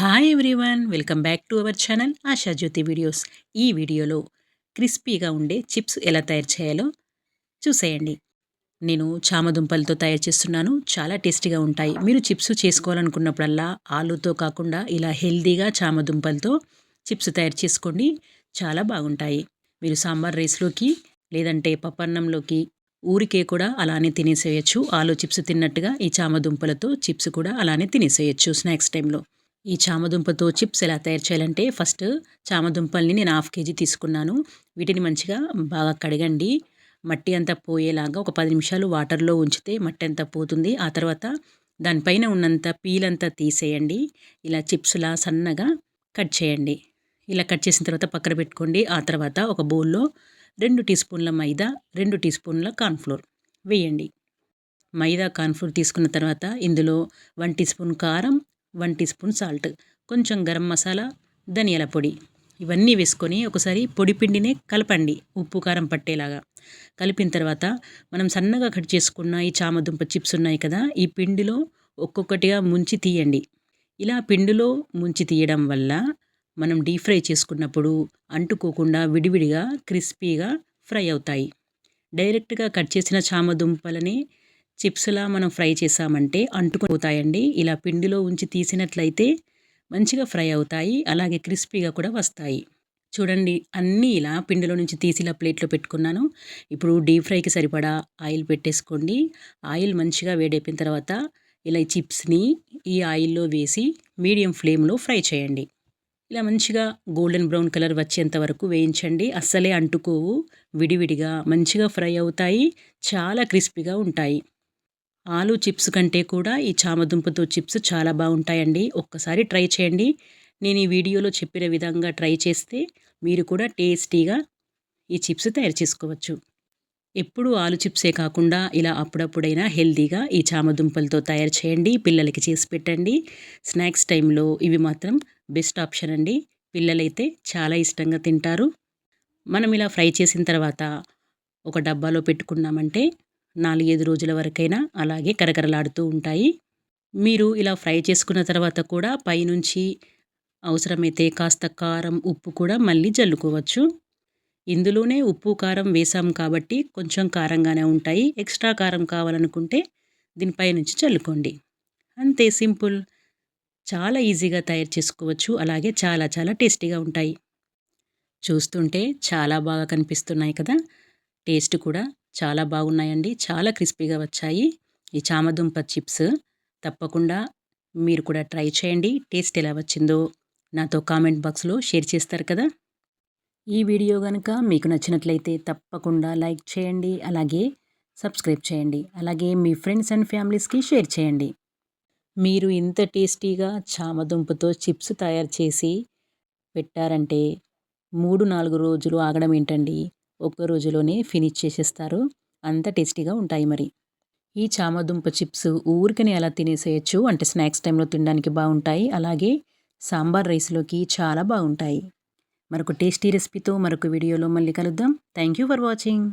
Hi everyone welcome back to our channel Asha Jyoti videos ఈ వీడియోలో క్రిస్పీగా ఉండే చిప్స్ ఎలా తయారు చేయాలో చూసేయండి. నేను చామదుంపలతో తయారు చేస్తున్నాను చాలా టేస్టీగా ఉంటాయి. మీరు చిప్స్ చేసుకోవాలనుకున్నప్పుడల్లా ఆలుతో కాకుండా ఇలా హెల్దీగా చామదుంపలతో చిప్స్ తయారు చేసుకోండి చాలా బాగుంటాయి. మీరు సాంబార్ రైస్లోకి లేదంటే పప్పన్నంలోకి ఊరికే కూడా అలానే తినేసేయచ్చు. ఆలు చిప్స్ తిన్నట్టుగా ఈ చామదుంపలతో చిప్స్ కూడా అలానే తినేసేయచ్చు స్నాక్స్ టైంలో. ఈ చామదుంపతో చిప్స్ ఎలా తయారు చేయాలంటే ఫస్ట్ చామదుంపల్ని నేను హాఫ్ కేజీ తీసుకున్నాను. వీటిని మంచిగా బాగా కడగండి. మట్టి అంతా పోయేలాగా ఒక పది నిమిషాలు వాటర్లో ఉంచితే మట్టి అంతా పోతుంది. ఆ తర్వాత దానిపైన ఉన్నంత పీలంతా తీసేయండి. ఇలా చిప్స్లా సన్నగా కట్ చేయండి. ఇలా కట్ చేసిన తర్వాత పక్కన పెట్టుకోండి. ఆ తర్వాత ఒక బౌల్లో రెండు టీ స్పూన్ల మైదా రెండు టీ స్పూన్ల కార్న్ఫ్లోర్ వేయండి. మైదా కార్న్ఫ్లోర్ తీసుకున్న తర్వాత ఇందులో వన్ టీ స్పూన్ కారం వన్ టీ స్పూన్ సాల్ట్ కొంచెం గరం మసాలా ధనియాల పొడి. ఇవన్నీ వేసుకొని ఒకసారి పొడి పిండినే కలపండి ఉప్పు కారం పట్టేలాగా. కలిపిన తర్వాత మనం సన్నగా కట్ చేసుకున్న ఈ చామదుంప చిప్స్ ఉన్నాయి కదా ఈ పిండిలో ఒక్కొక్కటిగా ముంచి తీయండి. ఇలా పిండిలో ముంచి తీయడం వల్ల మనం డీప్ ఫ్రై చేసుకున్నప్పుడు అంటుకోకుండా విడివిడిగా క్రిస్పీగా ఫ్రై అవుతాయి. డైరెక్ట్గా కట్ చేసిన చామదుంపలని చిప్స్లా మనం ఫ్రై చేసామంటే అంటుకుపోతాయండి. ఇలా పిండిలో ఉంచి తీసినట్లయితే మంచిగా ఫ్రై అవుతాయి. అలాగే క్రిస్పీగా కూడా వస్తాయి. చూడండి అన్నీ ఇలా పిండిలో నుంచి తీసి ఇలా ప్లేట్లో పెట్టుకున్నాను. ఇప్పుడు డీప్ ఫ్రైకి సరిపడా ఆయిల్ పెట్టేసుకోండి. ఆయిల్ మంచిగా వేడైపోయిన తర్వాత ఇలా ఈ చిప్స్ని ఈ ఆయిల్లో వేసి మీడియం ఫ్లేమ్లో ఫ్రై చేయండి. ఇలా మంచిగా గోల్డెన్ బ్రౌన్ కలర్ వచ్చేంత వరకు వేయించండి. అస్సలే అంటుకోవు. విడివిడిగా మంచిగా ఫ్రై అవుతాయి. చాలా క్రిస్పీగా ఉంటాయి. ఆలు చిప్స్ కంటే కూడా ఈ చామదుంపతో చిప్స్ చాలా బాగుంటాయండి. ఒక్కసారి ట్రై చేయండి. నేను ఈ వీడియోలో చెప్పిన విధంగా ట్రై చేస్తే మీరు కూడా టేస్టీగా ఈ చిప్స్ తయారు చేసుకోవచ్చు. ఎప్పుడు ఆలు చిప్సే కాకుండా ఇలా అప్పుడప్పుడైనా హెల్తీగా ఈ చామదుంపలతో తయారు చేయండి. పిల్లలకి చేసి పెట్టండి. స్నాక్స్ టైంలో ఇవి మాత్రం బెస్ట్ ఆప్షన్ అండి. పిల్లలైతే చాలా ఇష్టంగా తింటారు. మనం ఇలా ఫ్రై చేసిన తర్వాత ఒక డబ్బాలో పెట్టుకున్నామంటే నాలుగైదు రోజుల వరకైనా అలాగే కరకరలాడుతూ ఉంటాయి. మీరు ఇలా ఫ్రై చేసుకున్న తర్వాత కూడా పైనుంచి అవసరమైతే కాస్త కారం ఉప్పు కూడా మళ్ళీ జల్లుకోవచ్చు. ఇందులోనే ఉప్పు కారం వేసాం కాబట్టి కొంచెం కారంగానే ఉంటాయి. ఎక్స్ట్రా కారం కావాలనుకుంటే దీనిపై నుంచి చల్లుకోండి. అంతే సింపుల్. చాలా ఈజీగా తయారు చేసుకోవచ్చు. అలాగే చాలా చాలా టేస్టీగా ఉంటాయి. చూస్తుంటే చాలా బాగా కనిపిస్తున్నాయి కదా. టేస్ట్ కూడా చాలా బాగున్నాయండి. చాలా క్రిస్పీగా వచ్చాయి. ఈ చామదుంప చిప్స్ తప్పకుండా మీరు కూడా ట్రై చేయండి. టేస్ట్ ఎలా వచ్చిందో నాతో కామెంట్ బాక్స్లో షేర్ చేస్తారు కదా. ఈ వీడియో కనుక మీకు నచ్చినట్లయితే తప్పకుండా లైక్ చేయండి. అలాగే సబ్స్క్రైబ్ చేయండి. అలాగే మీ ఫ్రెండ్స్ అండ్ ఫ్యామిలీస్కి షేర్ చేయండి. మీరు ఇంత టేస్టీగా చామదుంపతో చిప్స్ తయారు చేసి పెట్టారంటే మూడు నాలుగు రోజులు ఆగడం ఏంటండి? ఒక్క రోజులోనే ఫినిష్ చేసేస్తారు. అంత టేస్టీగా ఉంటాయి మరి. ఈ చామదుంప చిప్స్ ఊరికనే అలా తినేసేయచ్చు. అంటే స్నాక్స్ టైంలో తినడానికి బాగుంటాయి. అలాగే సాంబార్ రైస్లోకి చాలా బాగుంటాయి. మరొక టేస్టీ రెసిపీతో మరొక వీడియోలో మళ్ళీ కలుద్దాం. Thank you for watching.